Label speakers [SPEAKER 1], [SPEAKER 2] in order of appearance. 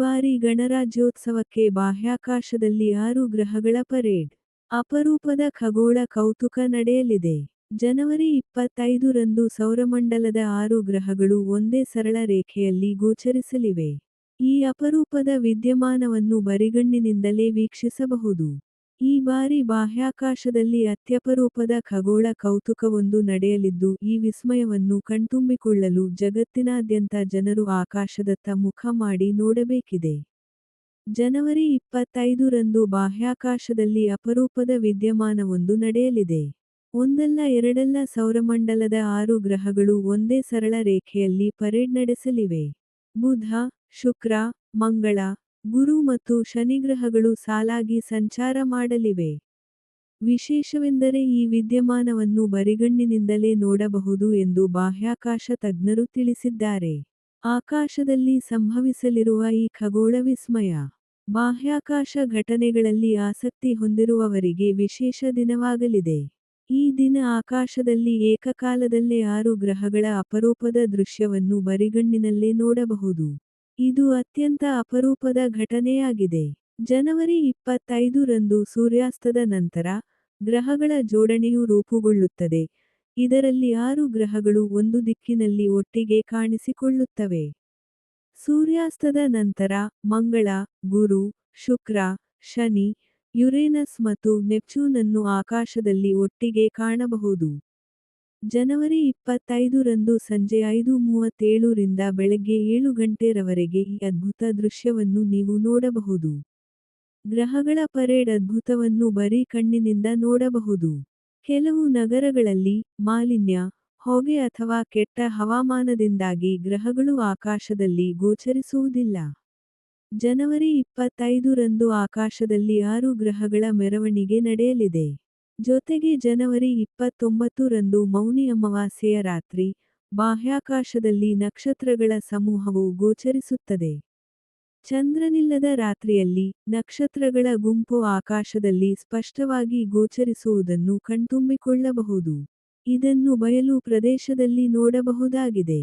[SPEAKER 1] ಬಾರಿ ಗಣರಾಜ್ಯೋತ್ಸವಕ್ಕೆ ಬಾಹ್ಯಾಕಾಶದಲ್ಲಿ ಆರು ಗ್ರಹಗಳ ಪರೇಡ್. ಅಪರೂಪದ ಖಗೋಳ ಕೌತುಕ ನಡೆಯಲಿದೆ. ಜನವರಿ ಇಪ್ಪತ್ತೈದು ರಂದು ಸೌರಮಂಡಲದ ಆರು ಗ್ರಹಗಳು ಒಂದೇ ಸರಳ ರೇಖೆಯಲ್ಲಿ ಗೋಚರಿಸಲಿವೆ. ಈ ಅಪರೂಪದ ವಿದ್ಯಮಾನವನ್ನು ಬರಿಗಣ್ಣಿನಿಂದಲೇ ವೀಕ್ಷಿಸಬಹುದು. ಈ ಬಾರಿ ಬಾಹ್ಯಾಕಾಶದಲ್ಲಿ ಅತ್ಯಪರೂಪದ ಖಗೋಳ ಕೌತುಕವೊಂದು ನಡೆಯಲಿದ್ದು ಈ ವಿಸ್ಮಯವನ್ನು ಕಣ್ತುಂಬಿಕೊಳ್ಳಲು ಜಗತ್ತಿನಾದ್ಯಂತ ಜನರು ಆಕಾಶದತ್ತ ಮುಖ ಮಾಡಿ ನೋಡಬೇಕಿದೆ. ಜನವರಿ ಇಪ್ಪತ್ತೈದು ರಂದು ಬಾಹ್ಯಾಕಾಶದಲ್ಲಿ ಅಪರೂಪದ ವಿದ್ಯಮಾನವೊಂದು ನಡೆಯಲಿದೆ. ಒಂದಲ್ಲ ಎರಡಲ್ಲ ಸೌರಮಂಡಲದ ಆರು ಗ್ರಹಗಳು ಒಂದೇ ಸರಳ ರೇಖೆಯಲ್ಲಿ ಪರೇಡ್ ನಡೆಸಲಿವೆ. ಬುಧ, ಶುಕ್ರ, ಮಂಗಳ, ಗುರು ಮತ್ತು ಶನಿಗ್ರಹಗಳು ಸಾಲಾಗಿ ಸಂಚಾರ ಮಾಡಲಿವೆ. ವಿಶೇಷವೆಂದರೆ ಈ ವಿದ್ಯಮಾನವನ್ನು ಬರಿಗಣ್ಣಿನಿಂದಲೇ ನೋಡಬಹುದು ಎಂದು ಬಾಹ್ಯಾಕಾಶ ತಜ್ಞರು ತಿಳಿಸಿದ್ದಾರೆ. ಆಕಾಶದಲ್ಲಿ ಸಂಭವಿಸಲಿರುವ ಈ ಖಗೋಳ ವಿಸ್ಮಯ. ಬಾಹ್ಯಾಕಾಶ ಘಟನೆಗಳಲ್ಲಿ ಆಸಕ್ತಿ ಹೊಂದಿರುವವರಿಗೆ ವಿಶೇಷ ದಿನವಾಗಲಿದೆ. ಈ ದಿನ ಆಕಾಶದಲ್ಲಿ ಏಕಕಾಲದಲ್ಲೇ ಆರು ಗ್ರಹಗಳ ಅಪರೂಪದ ದೃಶ್ಯವನ್ನು ಬರಿಗಣ್ಣಿನಲ್ಲೇ ನೋಡಬಹುದು. ಇದು ಅತ್ಯಂತ ಅಪರೂಪದ ಘಟನೆಯಾಗಿದೆ. ಜನವರಿ ಇಪ್ಪತ್ತೈದು ರಂದು ಸೂರ್ಯಾಸ್ತದ ನಂತರ, ಗ್ರಹಗಳ ಜೋಡಣೆಯು ರೂಪುಗೊಳ್ಳುತ್ತದೆ, ಇದರಲ್ಲಿ ಆರು ಗ್ರಹಗಳು ಒಂದು ದಿಕ್ಕಿನಲ್ಲಿ ಒಟ್ಟಿಗೆ ಕಾಣಿಸಿಕೊಳ್ಳುತ್ತವೆ. ಸೂರ್ಯಾಸ್ತದ ನಂತರ, ಮಂಗಳ, ಗುರು, ಶುಕ್ರ, ಶನಿ, ಯುರೇನಸ್ ಮತ್ತು ನೆಪ್ಚೂನನ್ನು ಆಕಾಶದಲ್ಲಿ ಒಟ್ಟಿಗೆ ಕಾಣಬಹುದು. ಜನವರಿ ಇಪ್ಪತ್ತೈದು ರಂದು ಸಂಜೆ ಐದು ಮೂವತ್ತೇಳು ರಿಂದ ಬೆಳಗ್ಗೆ ಏಳು ಗಂಟೆ ರವರೆಗೆ ಈ ಅದ್ಭುತ ದೃಶ್ಯವನ್ನು ನೀವು ನೋಡಬಹುದು. ಗ್ರಹಗಳ ಪರೇಡ್ ಅದ್ಭುತವನ್ನು ಬರೀ ಕಣ್ಣಿನಿಂದ ನೋಡಬಹುದು. ಕೆಲವು ನಗರಗಳಲ್ಲಿ, ಮಾಲಿನ್ಯ, ಹೊಗೆ ಅಥವಾ ಕೆಟ್ಟ ಹವಾಮಾನದಿಂದಾಗಿ ಗ್ರಹಗಳು ಆಕಾಶದಲ್ಲಿ ಗೋಚರಿಸುವುದಿಲ್ಲ. ಜನವರಿ ಇಪ್ಪತ್ತೈದು ರಂದು ಆಕಾಶದಲ್ಲಿ ಆರು ಗ್ರಹಗಳ ಮೆರವಣಿಗೆ ನಡೆಯಲಿದೆ. ಜೊತೆಗೆ ಜನವರಿ ಇಪ್ಪತ್ತೊಂಬತ್ತು ರಂದು ಮೌನಿ ಅಮಾವಾಸ್ಯೆಯ ರಾತ್ರಿ, ಬಾಹ್ಯಾಕಾಶದಲ್ಲಿ ನಕ್ಷತ್ರಗಳ ಸಮೂಹವು ಗೋಚರಿಸುತ್ತದೆ. ಚಂದ್ರನಿಲ್ಲದ ರಾತ್ರಿಯಲ್ಲಿ, ನಕ್ಷತ್ರಗಳ ಗುಂಪು ಆಕಾಶದಲ್ಲಿ ಸ್ಪಷ್ಟವಾಗಿ ಗೋಚರಿಸುವುದನ್ನು ಕಣ್ತುಂಬಿಕೊಳ್ಳಬಹುದು. ಇದನ್ನು ಬಯಲು ಪ್ರದೇಶದಲ್ಲಿ ನೋಡಬಹುದಾಗಿದೆ.